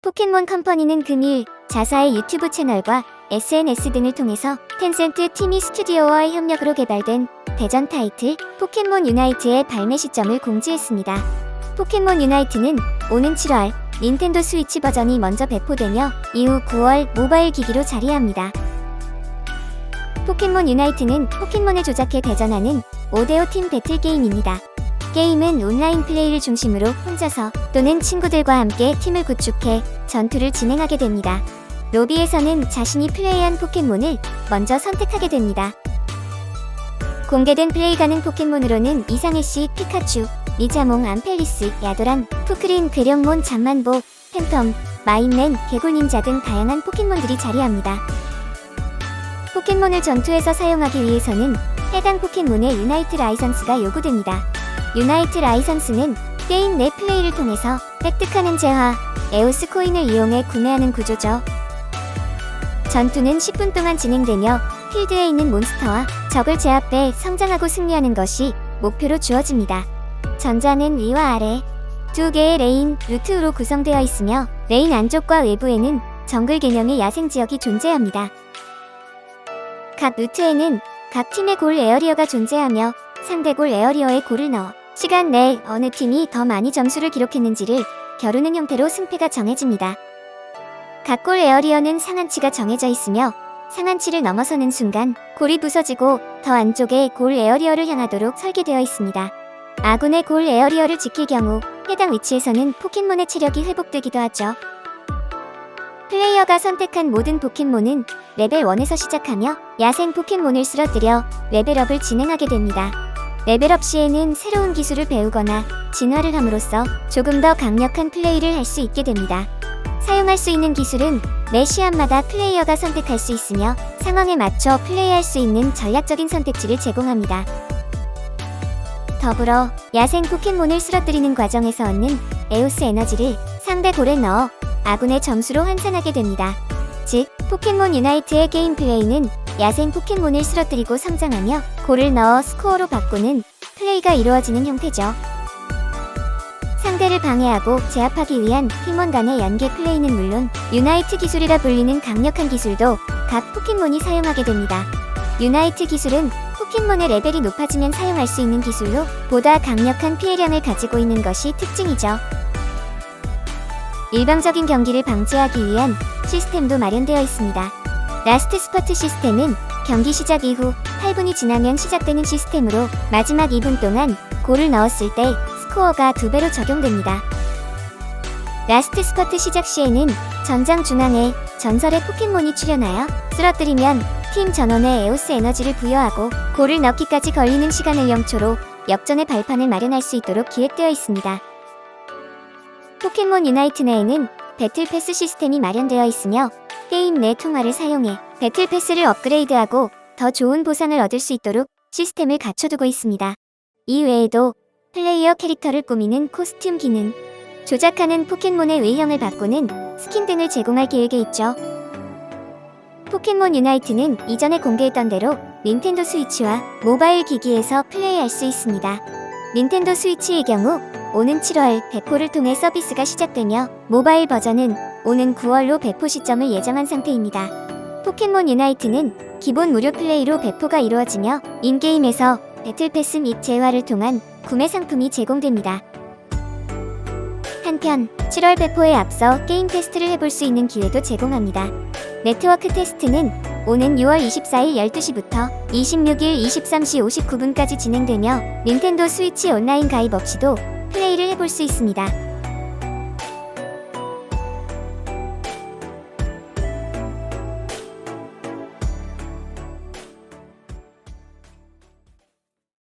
포켓몬 컴퍼니는 금일 자사의 유튜브 채널과 SNS 등을 통해서 텐센트 티미 스튜디오와의 협력으로 개발된 대전 타이틀 포켓몬 유나이트의 발매 시점을 공지했습니다. 포켓몬 유나이트는 오는 7월 닌텐도 스위치 버전이 먼저 배포되며 이후 9월 모바일 기기로 자리합니다. 포켓몬 유나이트는 포켓몬을 조작해 대전하는 5대5 팀 배틀 게임입니다. 게임은 온라인 플레이를 중심으로 혼자서 또는 친구들과 함께 팀을 구축해 전투를 진행하게 됩니다. 로비에서는 자신이 플레이한 포켓몬을 먼저 선택하게 됩니다. 공개된 플레이 가능 포켓몬으로는 이상해 씨, 피카츄, 리자몽, 암펠리스, 야도란, 푸크린, 괴령몬, 잠만보, 팬텀, 마인맨, 개굴닌자 등 다양한 포켓몬들이 자리합니다. 포켓몬을 전투에서 사용하기 위해서는 해당 포켓몬의 유나이트 라이선스가 요구됩니다. 유나이트 라이선스는 게임 내 플레이를 통해서 획득하는 재화, 에오스 코인을 이용해 구매하는 구조죠. 전투는 10분 동안 진행되며 필드에 있는 몬스터와 적을 제압해 성장하고 승리하는 것이 목표로 주어집니다. 전자는 위와 아래 두 개의 레인, 루트로 구성되어 있으며 레인 안쪽과 외부에는 정글 개념의 야생 지역이 존재합니다. 각 루트에는 각 팀의 골 에어리어가 존재하며 상대 골 에어리어에 골을 넣어 시간 내에 어느 팀이 더 많이 점수를 기록했는지를 겨루는 형태로 승패가 정해집니다. 각 골 에어리어는 상한치가 정해져 있으며 상한치를 넘어서는 순간 골이 부서지고 더 안쪽에 골 에어리어를 향하도록 설계되어 있습니다. 아군의 골 에어리어를 지킬 경우 해당 위치에서는 포켓몬의 체력이 회복되기도 하죠. 플레이어가 선택한 모든 포켓몬은 레벨 1에서 시작하며 야생 포켓몬을 쓰러뜨려 레벨업을 진행하게 됩니다. 레벨업 시에는 새로운 기술을 배우거나 진화를 함으로써 조금 더 강력한 플레이를 할 수 있게 됩니다. 사용할 수 있는 기술은 매 시합마다 플레이어가 선택할 수 있으며 상황에 맞춰 플레이할 수 있는 전략적인 선택지를 제공합니다. 더불어 야생 포켓몬을 쓰러뜨리는 과정에서 얻는 에오스 에너지를 상대 골에 넣어 아군의 점수로 환산하게 됩니다. 즉, 포켓몬 유나이트의 게임 플레이는 야생 포켓몬을 쓰러뜨리고 성장하며 골을 넣어 스코어로 바꾸는 플레이가 이루어지는 형태죠. 상대를 방해하고 제압하기 위한 팀원 간의 연계 플레이는 물론 유나이트 기술이라 불리는 강력한 기술도 각 포켓몬이 사용하게 됩니다. 유나이트 기술은 포켓몬의 레벨이 높아지면 사용할 수 있는 기술로 보다 강력한 피해량을 가지고 있는 것이 특징이죠. 일방적인 경기를 방지하기 위한 시스템도 마련되어 있습니다. 라스트 스퍼트 시스템은 경기 시작 이후 8분이 지나면 시작되는 시스템으로 마지막 2분 동안 골을 넣었을 때 스코어가 2배로 적용됩니다. 라스트 스퍼트 시작 시에는 전장 중앙에 전설의 포켓몬이 출현하여 쓰러뜨리면 팀 전원에 에오스 에너지를 부여하고 골을 넣기까지 걸리는 시간을 0초로 역전의 발판을 마련할 수 있도록 기획되어 있습니다. 포켓몬 유나이트 내에는 배틀 패스 시스템이 마련되어 있으며 게임 내 통화를 사용해 배틀 패스를 업그레이드하고 더 좋은 보상을 얻을 수 있도록 시스템을 갖춰두고 있습니다. 이 외에도 플레이어 캐릭터를 꾸미는 코스튬 기능, 조작하는 포켓몬의 외형을 바꾸는 스킨 등을 제공할 계획에 있죠. 포켓몬 유나이트는 이전에 공개했던 대로 닌텐도 스위치와 모바일 기기에서 플레이할 수 있습니다. 닌텐도 스위치의 경우 오는 7월 배포를 통해 서비스가 시작되며 모바일 버전은 오는 9월로 배포 시점을 예정한 상태입니다. 포켓몬 유나이트는 기본 무료 플레이로 배포가 이루어지며 인게임에서 배틀 패스 및 재화를 통한 구매 상품이 제공됩니다. 한편 7월 배포에 앞서 게임 테스트를 해볼 수 있는 기회도 제공합니다. 네트워크 테스트는 오는 6월 24일 12시부터 26일 23시 59분까지 진행되며 닌텐도 스위치 온라인 가입 없이도 플레이를 해볼 수 있습니다.